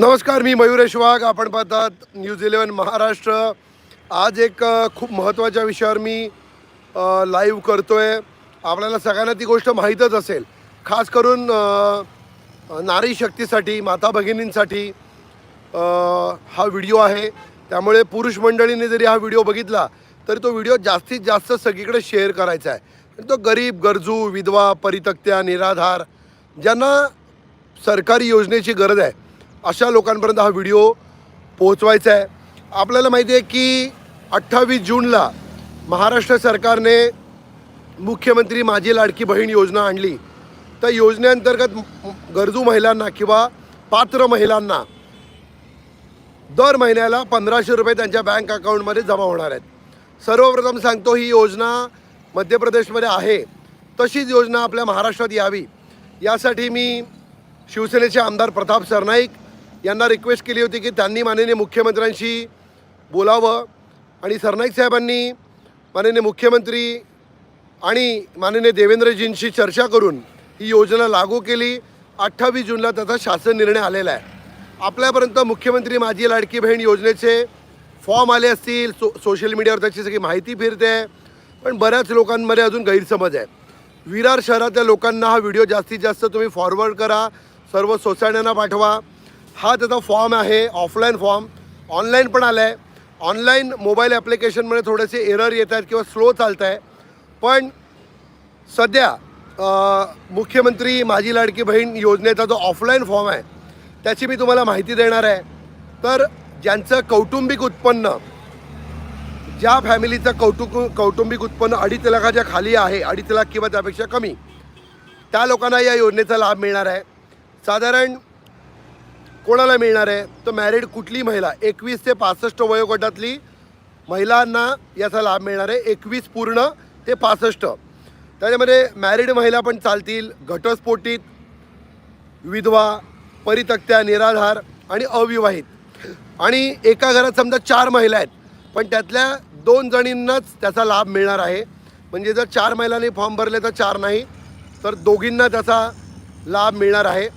नमस्कार मी मयुरेश वाघ आपण पाहतात न्यूज इलेवन महाराष्ट्र. आज एक खूप महत्त्वाच्या विषयावर मी लाईव्ह करतो आहे आपल्याला सगळ्यांना ती गोष्ट माहीतच असेल. खास करून नारी शक्तीसाठी माता भगिनींसाठी हा व्हिडिओ आहे. त्यामुळे पुरुष मंडळीने जरी हा व्हिडिओ बघितला तरी तो व्हिडिओ जास्तीत जास्त सगळीकडे शेअर करायचा आहे. तो गरीब गरजू विधवा परितक्त्या निराधार ज्यांना सरकारी योजनेची गरज आहे अशा लोकांपर्यंत हा व्हिडिओ पोहोचवायचा आहे. आपल्याला माहिती आहे की अठ्ठावीस जूनला महाराष्ट्र सरकारने मुख्यमंत्री माझी लाडकी बहीण योजना आणली. त्या योजनेअंतर्गत गरजू महिलांना किंवा पात्र महिलांना दर महिन्याला पंधराशे रुपये त्यांच्या बँक अकाउंटमध्ये जमा होणार आहेत. सर्वप्रथम सांगतो ही योजना मध्य प्रदेशमध्ये आहे. तशीच योजना आपल्या महाराष्ट्रात यावी. यासाठी मी शिवसेनेचे आमदार प्रताप सरनाईक यांना रिक्वेस्ट केली होती की त्यांनी माननीय मुख्यमंत्र्यांशी बोलावं आणि सरनाईक साहेबांनी माननीय मुख्यमंत्री आणि माननीय देवेंद्रजींशी चर्चा करून ही योजना लागू केली. अठ्ठावीस जूनला त्याचा शासन निर्णय आलेला आहे. आपल्यापर्यंत मुख्यमंत्री माझी लाडकी बहीण योजनेचे फॉर्म आले असतील. सो सोशल मीडियावर त्याची सगळी माहिती फिरते आहे. पण बऱ्याच लोकांमध्ये अजून गैरसमज आहे. विरार शहरातल्या लोकांना हा व्हिडिओ जास्तीत जास्त तुम्ही फॉरवर्ड करा. सर्व सोसायट्यांना पाठवा. हा त्याचा फॉर्म आहे ऑफलाईन फॉर्म ऑनलाईन पण आला आहे ऑनलाईन मोबाईल ॲप्लिकेशनमध्ये थोडेसे एरर येत आहेत किंवा स्लो चालत आहे पण सध्या मुख्यमंत्री माझी लाडकी बहीण योजनेचा जो ऑफलाईन फॉर्म आहे त्याची मी तुम्हाला माहिती देणार आहे. तर ज्यांचं कौटुंबिक उत्पन्न ज्या फॅमिलीचं कौटुंब कौटुंबिक उत्पन्न अडीच लाखाच्या खाली आहे अडीच लाख किंवा त्यापेक्षा कमी त्या लोकांना या योजनेचा लाभ मिळणार आहे. साधारण कोणाला मिळणार आहे? तर मॅरिड कुठली महिला? एकवीस ते पासष्ट वयोगटातली महिलांना याचा लाभ मिळणार आहे. एकवीस पूर्ण ते पासष्ट. त्याच्यामध्ये मॅरिड महिला पण चालतील. घटस्फोटित विधवा परितक्त्या निराधार आणि अविवाहित. आणि एका घरात समजा चार महिला आहेत पण त्यातल्या दोन जणींनाच त्याचा लाभ मिळणार आहे. म्हणजे जर चार महिलांनी फॉर्म भरले तर चार नाही तर दोघींना त्याचा लाभ मिळणार आहे.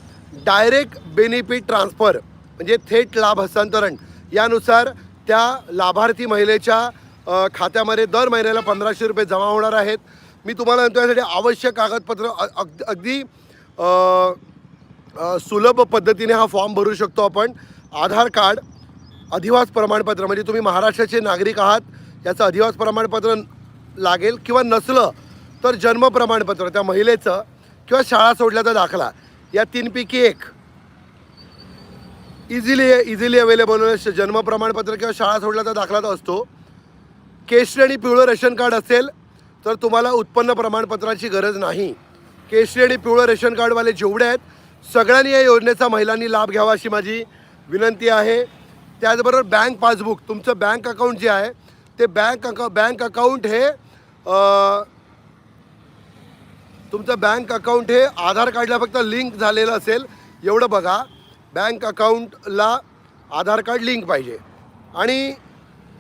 डायरेक्ट बेनिफिट ट्रान्सफर म्हणजे थेट लाभ हस्तांतरण. यानुसार त्या लाभार्थी महिलेच्या खात्यामध्ये दर महिन्याला पंधराशे रुपये जमा होणार आहेत. मी तुम्हाला म्हणतो यासाठी आवश्यक कागदपत्र अग- अगदी सुलभ पद्धतीने हा फॉर्म भरू शकतो आपण. आधार कार्ड अधिवास प्रमाणपत्र म्हणजे तुम्ही महाराष्ट्राचे नागरिक आहात याचं अधिवास प्रमाणपत्र लागेल किंवा नसलं तर जन्म प्रमाणपत्र त्या महिलेचं किंवा शाळा सोडल्याचा दाखला. या तीनपैकी एक. इझिली इझिली अवेलेबल जन्म प्रमाणपत्र किंवा शाळा सोडल्याचा दाखला असतो. केशरी आणि पिवळं रेशन कार्ड असेल तर तुम्हाला उत्पन्न प्रमाणपत्राची गरज नाही. केशरी आणि पिवळं रेशन कार्डवाले जेवढे आहेत सगळ्यांनी या योजनेचा महिलांनी लाभ घ्यावा अशी माझी विनंती आहे. त्याचबरोबर बँक पासबुक तुमचं बँक अकाउंट जे आहे ते बँक अका बँक अकाउंट हे तुमचं बँक अकाउंट हे आधार कार्डला फक्त लिंक झालेलं असेल. एवढं बघा. बँक अकाउंटला आधार कार्ड लिंक पाहिजे. आणि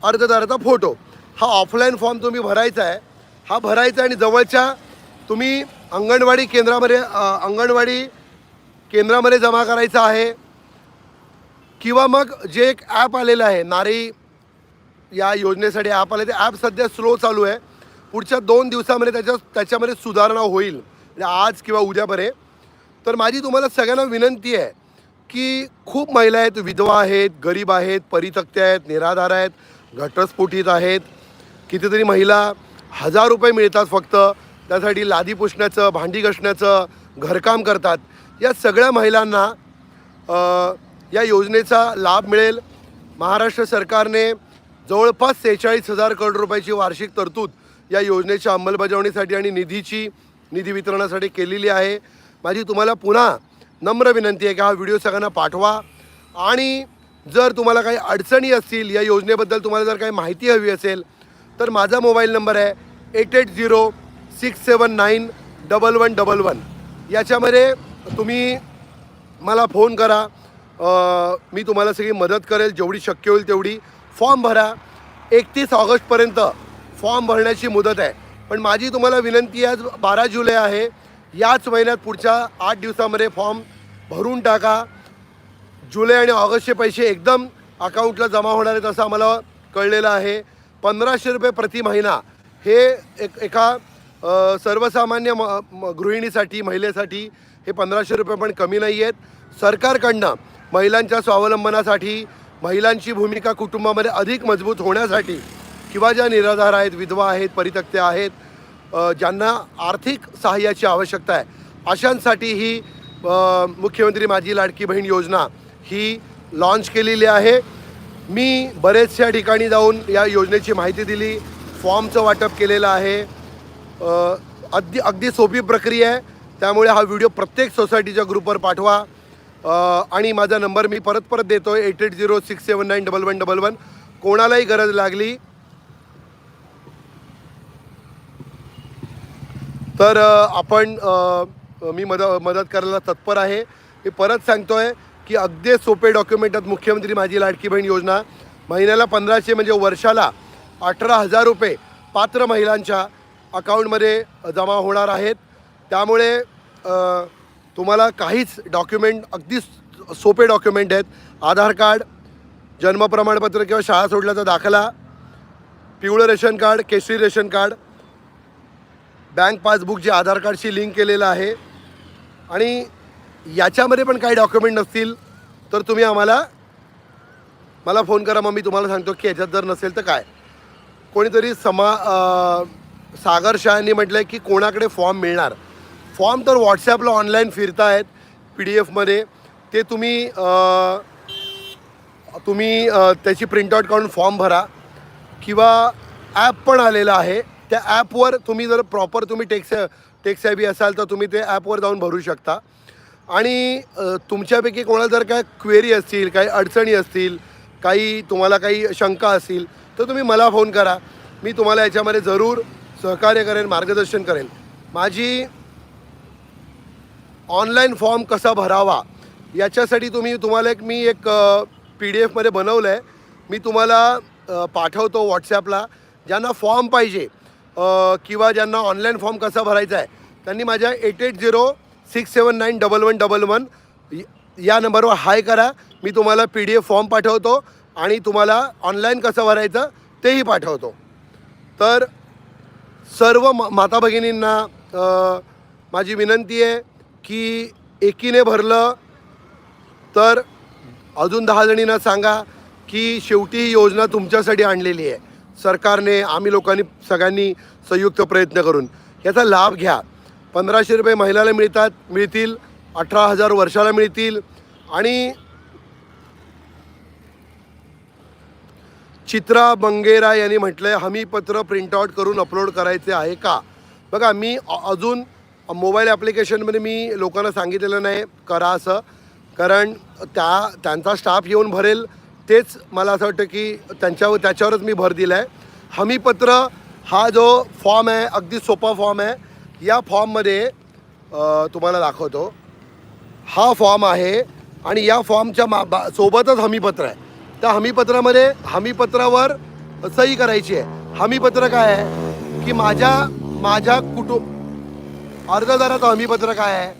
अर्जदाराचा फोटो. हा ऑफलाईन फॉर्म तुम्ही भरायचा आहे. हा भरायचा आणि जवळच्या तुम्ही अंगणवाडी केंद्रामध्ये अंगणवाडी केंद्रामध्ये जमा करायचा आहे. किंवा मग जे एक ॲप आलेलं आहे नारी या योजनेसाठी ॲप आले ते ॲप सध्या स्लो चालू आहे. पुढच्या दोन दिवसामध्ये त्याच्या त्याच्यामध्ये सुधारणा होईल. म्हणजे आज किंवा उद्यापर्यंत तर माझी तुम्हाला सगळ्यांना विनंती आहे की खूप महिला आहेत विधवा आहेत गरीब आहेत परितक्त्या आहेत निराधार आहेत घटस्फोटीत आहेत. कितीतरी महिला हजार रुपये मिळतात फक्त. त्यासाठी लादी पुसण्याचं भांडी घसण्याचं घरकाम करतात. या सगळ्या महिलांना या योजनेचा लाभ मिळेल. महाराष्ट्र सरकारने जवळपास सेहेचाळीस हजार करोड रुपयाची वार्षिक तरतूद या योजनेच्या अंमलबजावणीसाठी आणि निधीची निधी वितरणासाठी केलेली आहे. माझी तुम्हाला पुन्हा नम्र विनंती आहे की हा व्हिडिओ सगळ्यांना पाठवा. आणि जर तुम्हाला काही अडचणी असतील या योजनेबद्दल तुम्हाला जर काही माहिती हवी असेल तर माझा मोबाईल नंबर आहे eight eight zero six seven nine double one double one. याच्यामध्ये तुम्ही मला फोन करा. मी तुम्हाला सगळी मदत करेल जेवढी शक्य होईल तेवढी फॉर्म भरा. एकतीस ऑगस्टपर्यंत फॉर्म भरण्याची मुदत आहे. पण माझी तुम्हाला विनंती आज बारा जुलै आहे. याच महिन्यात पुढच्या आठ दिवसामध्ये फॉर्म भरून टाका. जुलै आणि ऑगस्टचे पैसे एकदम अकाउंटला जमा होणार आहेत असं आम्हाला कळलेलं आहे. पंधराशे रुपये प्रति महिना हे एक एका सर्वसामान्य म- गृहिणीसाठी महिलेसाठी हे पंधराशे रुपये पण कमी नाही आहेत. सरकारकडनं महिलांच्या स्वावलंबनासाठी महिलांची भूमिका कुटुंबामध्ये अधिक मजबूत होण्यासाठी किंवा ज्या निराधार आहेत विधवा आहेत परित्यक्त्या आहेत ज्यांना आर्थिक सहाय्याची आवश्यकता आहे अशांसाठी ही मुख्यमंत्री माझी लाडकी बहीण योजना ही लॉन्च केलेली आहे. मी बरेचशा ठिकाणी जाऊन या योजनेची माहिती दिली फॉर्मचं वाटप केलेलं आहे. अगदी अगदी सोपी प्रक्रिया आहे. त्यामुळे हा व्हिडिओ प्रत्येक सोसायटीच्या ग्रुपवर पाठवा. आणि माझा नंबर मी परत परत देतो आहे eight eight zero six seven nine double one double one कोणालाही गरज लागली तर आपण मी मद मदत करायला तत्पर आहे. मी परत सांगतो आहे की अगदी सोपे डॉक्युमेंट आहेत मुख्यमंत्री माझी लाडकी बहीण योजना. महिन्याला पंधराशे म्हणजे वर्षाला अठरा हजार रुपये पात्र महिलांच्या अकाउंटमध्ये जमा होणार आहेत. त्यामुळे तुम्हाला काहीच डॉक्युमेंट अगदी सोपे डॉक्युमेंट आहेत. आधार कार्ड जन्म प्रमाणपत्र किंवा शाळा सोडल्याचा दाखला पिवळं रेशन कार्ड केशरी रेशन कार्ड बँक पासबुक जे आधार कार्डशी लिंक केलेलं आहे. आणि याच्यामध्ये पण काही डॉक्युमेंट नसतील तर तुम्ही आम्हाला मला फोन करा मग मी तुम्हाला सांगतो की याच्यात जर नसेल तर काय. कोणीतरी समा अ, सागर शहानी म्हटलं आहे की कोणाकडे फॉर्म मिळणार? फॉर्म तर व्हॉट्सॲपला ऑनलाईन फिरतायत पी डी एफमध्ये. ते तुम्ही तुम्ही त्याची प्रिंटआउट काढून फॉर्म भरा. किंवा ॲप पण आलेलं आहे. त्या ॲपवर तुम्ही जर प्रॉपर तुम्ही टेक्स टेक्सॅबी असाल तर तुम्ही ते ॲपवर जाऊन भरू शकता. आणि तुमच्यापैकी कोणाला जर काय क्वेरी असतील काही अडचणी असतील काही तुम्हाला काही शंका असतील तर तुम्ही मला फोन करा. मी तुम्हाला याच्यामध्ये जरूर सहकार्य करेन मार्गदर्शन करेन. माझी ऑनलाईन फॉर्म कसा भरावा याच्यासाठी तुम्ही तुम्हाला एक मी एक पी डी एफमध्ये बनवलं आहे मी तुम्हाला पाठवतो व्हॉट्सॲपला. ज्यांना फॉर्म पाहिजे किंवा ज्यांना ऑनलाईन फॉर्म कसा भरायचा आहे त्यांनी माझ्या eight eight zero six seven nine double one double one या नंबरवर हाय करा. मी तुम्हाला पी डी एफ फॉर्म पाठवतो आणि तुम्हाला ऑनलाईन कसं भरायचं तेही पाठवतो. तर सर्व माता भगिनींना माझी विनंती आहे की एकीने भरलं तर अजून दहा जणींना सांगा की शेवटी ही योजना तुमच्यासाठी आणलेली आहे. सरकारने आम्ही लोकांनी सगळ्यांनी संयुक्त प्रयत्न करून. याचा लाभ घ्या. पंधराशे रुपये महिलाला मिळतात मिळतील. अठरा हजार वर्षाला मिळतील. आणि चित्रा बंगेरा यांनी म्हटलंय हमीपत्र प्रिंटआउट करून अपलोड करायचे आहे का? बघा मी अजून मोबाईल ॲप्लिकेशनमध्ये मी लोकांना सांगितलेलं नाही करा असं. कारण त्या त्यांचा स्टाफ येऊन भरेल. तेच मला असं वाटतं की त्यांच्यावर त्याच्यावरच मी भर दिला आहे हमीपत्र हा जो फॉर्म आहे अगदी सोपा फॉर्म आहे या फॉर्ममध्ये तुम्हाला दाखवतो. हा फॉर्म आहे आणि या फॉर्मच्या मा बा सोबतच हमीपत्र आहे. त्या हमीपत्रामध्ये हमीपत्रावर सही करायची आहे. हमीपत्र काय आहे? की माझ्या माझ्या कुटुंब अर्जदाराचं हमीपत्र काय आहे?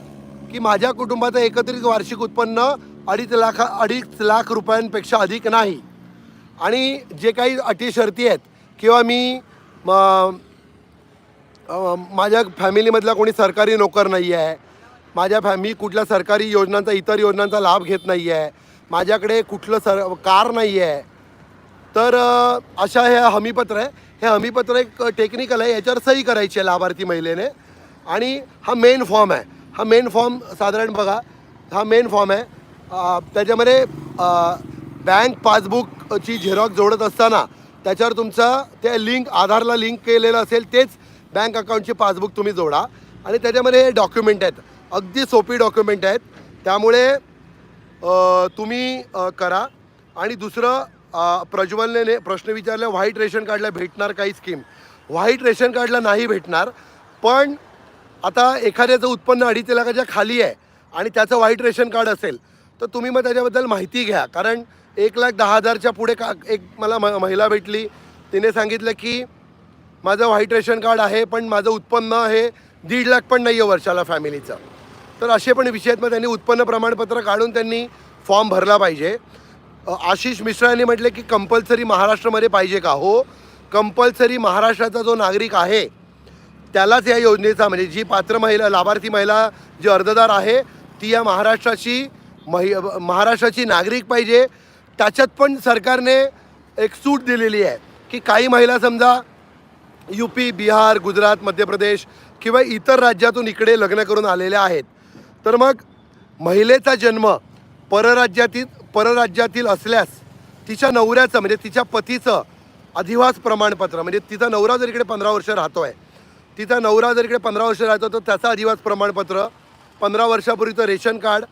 की माझ्या कुटुंबाचं एकत्रित वार्षिक उत्पन्न अडीच लाख अडीच लाख रुपयांपेक्षा अधिक नाही. आणि जे काही अटी शर्ती आहेत किंवा मी म- माझ्या फॅमिलीमधला कोणी सरकारी नोकर नाही आहे माझ्या फॅ मी कुठल्या सरकारी योजनांचा इतर योजनांचा लाभ घेत नाही आहे माझ्याकडे कुठलं सर कार नाही आहे तर अशा हे हमीपत्र आहे. हे हमीपत्र एक टेक्निकल आहे याच्यावर सही करायची आहे लाभार्थी महिलेने. आणि हा मेन फॉर्म आहे. हा मेन फॉर्म साधारण बघा हा मेन फॉर्म आहे. त्याच्यामध्ये बँक पासबुकची झेरॉक्स जोडत असताना त्याच्यावर तुमचं ते लिंक आधारला लिंक केलेलं असेल तेच बँक अकाउंटची पासबुक तुम्ही जोडा. आणि त्याच्यामध्ये हे डॉक्युमेंट आहेत. अगदी सोपी डॉक्युमेंट आहेत. त्यामुळे तुम्ही करा. आणि दुसरं प्रज्वलने प्रश्न विचारला व्हाईट रेशन कार्डला भेटणार काही स्कीम व्हाईट रेशन कार्डला नाही भेटणार. पण आता एखाद्याचं उत्पन्न अडीच लाखाच्या खाली आहे आणि त्याचं व्हाईट रेशन कार्ड असेल तर तुम्ही मग त्याच्याबद्दल माहिती घ्या. कारण एक लाख दहा हजारच्या पुढे का एक मला म महिला भेटली. तिने सांगितलं की माझं व्हाईट रेशन कार्ड आहे पण माझं उत्पन्न हे दीड लाख पण नाही आहे वर्षाला फॅमिलीचं. तर असे पण विषय आहेत. मग त्यांनी उत्पन्न प्रमाणपत्र काढून त्यांनी फॉर्म भरला पाहिजे. आशिष मिश्रा यांनी म्हटले की कंपल्सरी महाराष्ट्रामध्ये पाहिजे का हो? कंपल्सरी महाराष्ट्राचा जो नागरिक आहे त्यालाच या योजनेचा म्हणजे जी पात्र महिला लाभार्थी महिला जी अर्जदार आहे ती या महाराष्ट्राची महि महाराष्ट्राची नागरिक पाहिजे. त्याच्यात पण सरकारने एक सूट दिलेली आहे की काही महिला समजा यू पी बिहार गुजरात मध्य प्रदेश किंवा इतर राज्यातून इकडे लग्न करून आलेल्या आहेत. तर मग महिलेचा जन्म परराज्यातील परराज्यातील असल्यास तिच्या नवऱ्याचं म्हणजे तिच्या पतीचं अधिवास प्रमाणपत्र म्हणजे तिचा नवरा जर इकडे पंधरा वर्ष राहतो आहे तिचा नवरा जर इकडे पंधरा वर्ष राहतो तर त्याचं अधिवास प्रमाणपत्र पंधरा वर्षापूर्वीचं रेशन कार्ड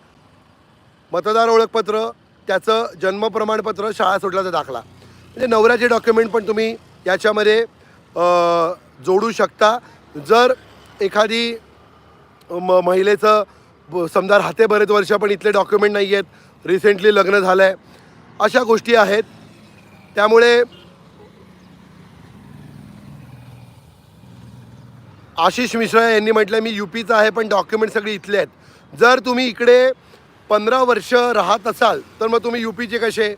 मतदार ओळखपत्र त्याचं जन्म प्रमाणपत्र शाळा सोडल्याचा दाखला. म्हणजे नवऱ्याचे डॉक्युमेंट पण तुम्ही याच्यामध्ये जोडू शकता. जर एखादी म महिलेचं ब- समजा राहते बरेच वर्ष पण इथले डॉक्युमेंट नाही आहेत. रिसेंटली लग्न झालं आहे अशा गोष्टी आहेत. त्यामुळे आशिष मिश्रा यांनी म्हटलं मी यू पीचा आहे पण डॉक्युमेंट सगळे इथले आहेत. जर तुम्ही इकडे पंधरा वर्ष राहत असाल तर मग तुम्ही यू पीचे कसे?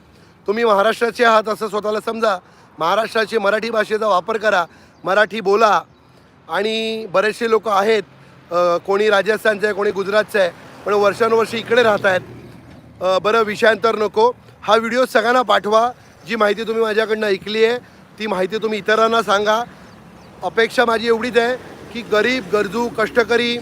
तुम्ही महाराष्ट्राचे आहात असं स्वतःला समजा. महाराष्ट्राचे मराठी भाषेचा वापर करा मराठी बोला. आणि बरेचसे लोक आहेत कोणी राजस्थानचं आहे कोणी गुजरातचं आहे पण वर्षानुवर्ष इकडे राहत आहेत. बरं विषयांतर नको. हा व्हिडिओ सगळ्यांना पाठवा. जी माहिती तुम्ही माझ्याकडनं ऐकली आहे ती माहिती तुम्ही इतरांना सांगा. अपेक्षा माझी एवढीच आहे की गरीब गरजू कष्टकरी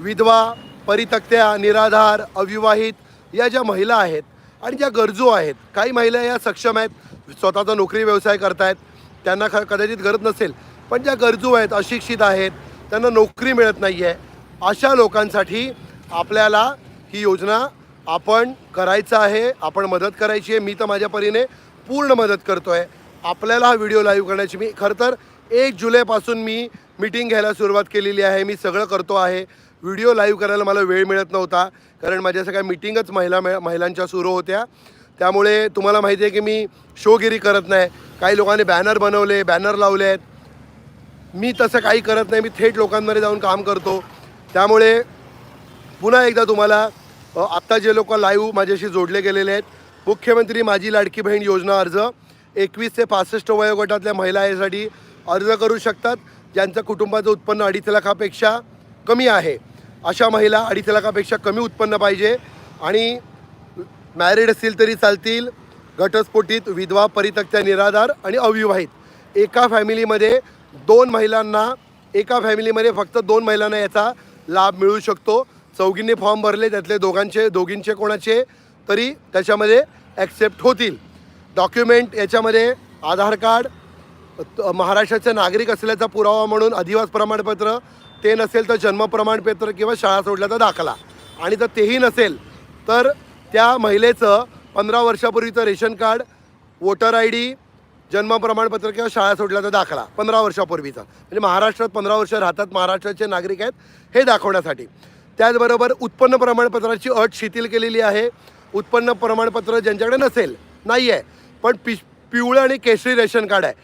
विधवा परितक्त्या निराधार अविवाहित या ज्या महिला आहेत आणि ज्या गरजू आहेत काही महिला या सक्षम आहेत स्वतःचा नोकरी व्यवसाय करतायत त्यांना ख कदाचित गरज नसेल पण ज्या गरजू आहेत अशिक्षित आहेत त्यांना नोकरी मिळत नाही आहे अशा लोकांसाठी आपल्याला ही योजना आपण करायचं आहे आपण मदत करायची आहे मी तर माझ्या परीने पूर्ण मदत करतो आहे आपल्याला हा व्हिडिओ लाईव्ह करण्याची मी खरं तर एक जुलैपासून मी मीटिंग घ्यायला सुरुवात केलेली आहे. मी सगळं करतो आहे. व्हिडिओ लाईव्ह करायला मला वेळ मिळत नव्हता. कारण माझ्या सगळ्या मीटिंगच महिला महिलांच्या सुरू होत्या. त्यामुळे तुम्हाला माहिती आहे की मी शोगिरी करत नाही. काही लोकांनी बॅनर बनवले बॅनर लावले आहेत. मी तसं काही करत नाही. मी थेट लोकांमध्ये जाऊन काम करतो. त्यामुळे पुन्हा एकदा तुम्हाला आत्ता जे लोक लाईव्ह माझ्याशी जोडले गेलेले आहेत मुख्यमंत्री माझी लाडकी बहीण योजना अर्ज एकवीस ते पासष्ट वयोगटातल्या महिला यासाठी अर्ज करू शकतात ज्यांचं कुटुंबाचं उत्पन्न अडीच लाखापेक्षा कमी आहे. अशा महिला अडीच लाखापेक्षा कमी उत्पन्न पाहिजे आणि मॅरिड असतील तरी चालतील घटस्फोटीत विधवा परितक्त्या निराधार आणि अविवाहित. एका फॅमिलीमध्ये दोन महिलांना एका फॅमिलीमध्ये फक्त दोन महिलांना याचा लाभ मिळू शकतो. चौघींनी फॉर्म भरले त्यातले दोघांचे दोघींचे कोणाचे तरी त्याच्यामध्ये ॲक्सेप्ट होतील. डॉक्युमेंट याच्यामध्ये आधार कार्ड महाराष्ट्राचे नागरिक असल्याचा पुरावा म्हणून अधिवास प्रमाणपत्र ते नसेल तर जन्म प्रमाणपत्र किंवा शाळा सोडल्याचा दाखला. आणि जर तेही नसेल तर त्या महिलेचं पंधरा वर्षापूर्वीचं ration card voter I D जन्म प्रमाणपत्र किंवा शाळा सोडल्याचा दाखला. पंधरा वर्षापूर्वीचा. म्हणजे महाराष्ट्रात पंधरा वर्ष राहतात महाराष्ट्राचे नागरिक आहेत हे दाखवण्यासाठी. त्याचबरोबर उत्पन्न प्रमाणपत्राची अट शिथिल केलेली आहे. उत्पन्न प्रमाणपत्र ज्यांच्याकडे नसेल नाही आहे पण पि पिवळं आणि केशरी रेशन कार्ड आहे.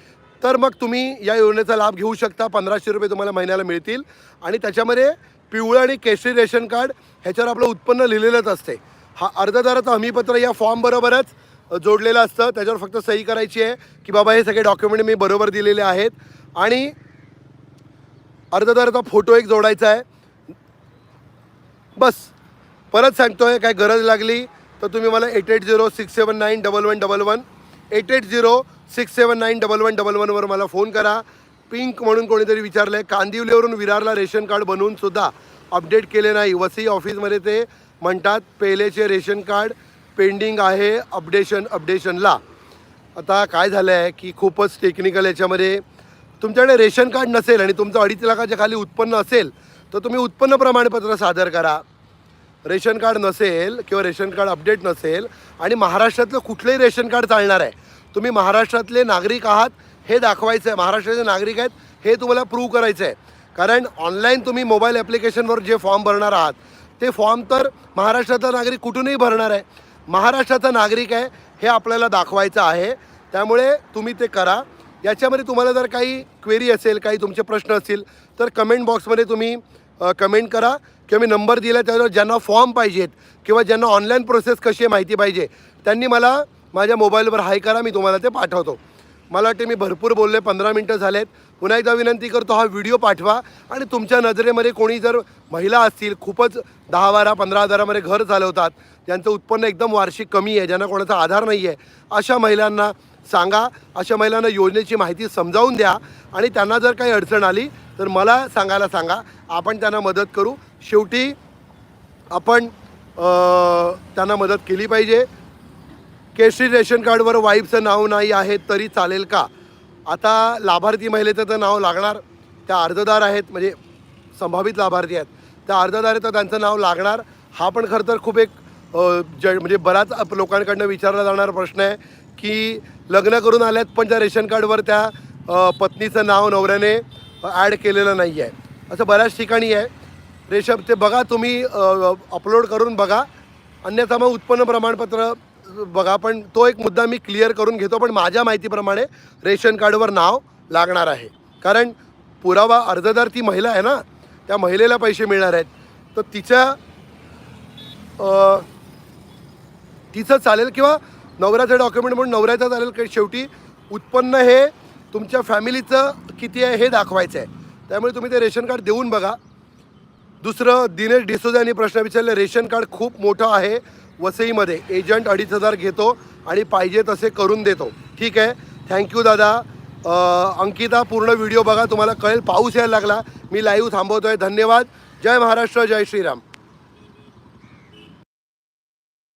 तर मग तुम्ही या योजनेचा लाभ घेऊ शकता. पंधराशे रुपये तुम्हाला महिन्याला मिळतील. आणि त्याच्यामध्ये पिवळं आणि केशरी रेशन कार्ड ह्याच्यावर आपलं उत्पन्न लिहिलेलंच असते. हा अर्जदाराचं हमीपत्र या फॉर्मबरोबरच जोडलेलं असतं. त्याच्यावर फक्त सही करायची आहे की बाबा हे सगळे डॉक्युमेंट मी बरोबर दिलेले आहेत. आणि अर्जदाराचा फोटो एक जोडायचा आहे. बस. परत सांगतोय काय गरज लागली तर तुम्ही मला eight eight zero six seven nine double one double one eight eight zero six seven nine double one double वनवर मला फोन करा. पिंक म्हणून कोणीतरी विचारलं आहे कांदिवलीवरून विरारला रेशन कार्ड बनवून सुद्धा अपडेट केले नाही. वसई ऑफिसमध्ये ते म्हणतात पहिलेचे रेशन कार्ड पेंडिंग आहे अपडेशन अपडेशनला. आता काय झालं आहे की खूपच टेक्निकल याच्यामध्ये तुमच्याकडे रेशन कार्ड नसेल आणि तुमचं अडीच लाखाच्या खाली उत्पन्न असेल तर तुम्ही उत्पन्न प्रमाणपत्र सादर करा. रेशन कार्ड नसेल किंवा रेशन कार्ड अपडेट नसेल आणि महाराष्ट्रातलं कुठलंही रेशन कार्ड चालणार आहे तुम्ही महाराष्ट्रातले नागरिक आहात हे दाखवायचं आहे महाराष्ट्राचे नागरिक आहेत हे तुम्हाला प्रूव्ह करायचं आहे कारण ऑनलाईन तुम्ही मोबाईल ॲप्लिकेशनवर जे फॉर्म भरणार आहात ते फॉर्म तर महाराष्ट्राचा नागरिक कुठूनही भरणार आहे. महाराष्ट्राचा नागरिक आहे हे आपल्याला दाखवायचं आहे. त्यामुळे तुम्ही ते करा. याच्यामध्ये तुम्हाला जर काही क्वेरी असेल काही तुमचे प्रश्न असतील तर कमेंट बॉक्समध्ये तुम्ही कमेंट करा. किंवा मी नंबर दिला त्यावर ज्यांना फॉर्म पाहिजेत किंवा ज्यांना ऑनलाईन प्रोसेस कशी आहे माहिती पाहिजे त्यांनी मला माझ्या मोबाईलवर हाय करा मी तुम्हाला ते पाठवतो. मला वाटते मी भरपूर बोलले पंधरा मिनटं झालेत. पुन्हा एकदा विनंती करतो हा व्हिडिओ पाठवा आणि तुमच्या नजरेमध्ये कोणी जर महिला असतील खूपच दहा बारा पंधरा हजारामध्ये घर चालवतात ज्यांचं उत्पन्न एकदम वार्षिक कमी आहे ज्यांना कोणाचा आधार नाही आहे अशा महिलांना सांगा अशा महिलांना योजनेची माहिती समजावून द्या आणि त्यांना जर काही अडचण आली तर मला सांगायला सांगा. आपण त्यांना मदत करू. शेवटी आपण त्यांना मदत केली पाहिजे. केशरी रेशन कार्डवर वाईफचं नाव नाही आहे तरी चालेल का? आता लाभार्थी महिलेचं तर नाव लागणार. त्या अर्जदार आहेत म्हणजे संभावित लाभार्थी आहेत. त्या अर्जदार आहेत तर त्यांचं नाव लागणार. हा पण खरं तर खूप एक ज म्हणजे बऱ्याच लोकांकडनं विचारला जाणारा प्रश्न आहे की लग्न करून आल्यात पण त्या रेशन कार्डवर त्या पत्नीचं नाव नवऱ्याने ॲड केलेलं नाही आहे. असं बऱ्याच ठिकाणी आहे. रेशन ते बघा तुम्ही अपलोड करून बघा. अन्यथा मग उत्पन्न प्रमाणपत्र बघा पण तो एक मुद्दा मी क्लिअर करून घेतो पण माझ्या माहितीप्रमाणे रेशन कार्डवर नाव लागणार आहे. कारण पुरावा अर्जदार ती महिला आहे ना त्या महिलेला पैसे मिळणार आहेत. तर तिच्या तिचं चालेल किंवा नवऱ्याचं डॉक्युमेंट म्हणून नवऱ्याचं चालेल की शेवटी उत्पन्न हे तुमच्या फॅमिलीचं किती आहे हे दाखवायचं आहे. त्यामुळे तुम्ही ते रेशन कार्ड देऊन बघा. दुसरं दिनेश डिसोजा यांनी प्रश्न विचारले रेशन कार्ड खूप मोठं आहे. वसईमध्ये एजंट अडीच हजार घेतो आणि पाहिजे तसे करून देतो. ठीक आहे? थँक्यू दादा. अंकिता पूर्ण व्हिडिओ बघा. तुम्हाला कळेल पाऊस यायला लागला. मी लाईव्ह थांबवतो आहे धन्यवाद. जय महाराष्ट्र जय श्रीराम.